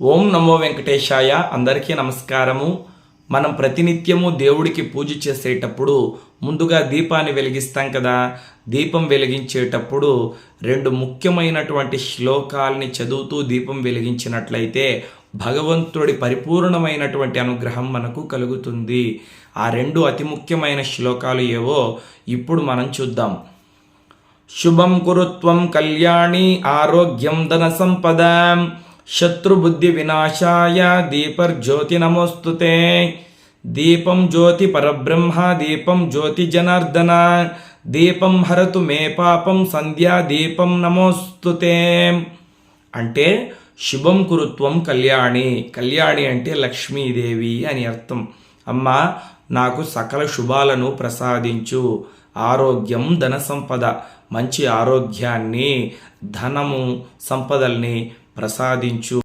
ఓం నమో వెంకటేశాయ. అందరికీ నమస్కారము. మనం ప్రతినిత్యము దేవుడికి పూజ చేసేటప్పుడు ముందుగా దీపాన్ని వెలిగిస్తాం కదా. దీపం వెలిగించేటప్పుడు రెండు ముఖ్యమైనటువంటి శ్లోకాల్ని చదువుతూ దీపం వెలిగించినట్లయితే భగవంతుడి పరిపూర్ణమైనటువంటి అనుగ్రహం మనకు కలుగుతుంది. ఆ రెండు అతి ముఖ్యమైన శ్లోకాలు ఏవో ఇప్పుడు మనం చూద్దాం. శుభం కురుత్వం కళ్యాణి ఆరోగ్యం ధన సంపద. శత్రుబుద్ధి వినాశాయ దీపర్జ్యోతి నమోస్తుతే. దీపం జ్యోతి పరబ్రహ్మ దీపం జ్యోతి జనార్దన దీపం హరతు మే పాపం సంధ్యా దీపం నమోస్తుతే. అంటే శుభం కురుత్వం కళ్యాణి. కళ్యాణి అంటే లక్ష్మీదేవి అని అర్థం. అమ్మా నాకు సకల శుభాలను ప్రసాదించు. ఆరోగ్యం ధన సంపద మంచి ఆరోగ్యాన్ని ధనము సంపదల్ని ప్రసాదించు.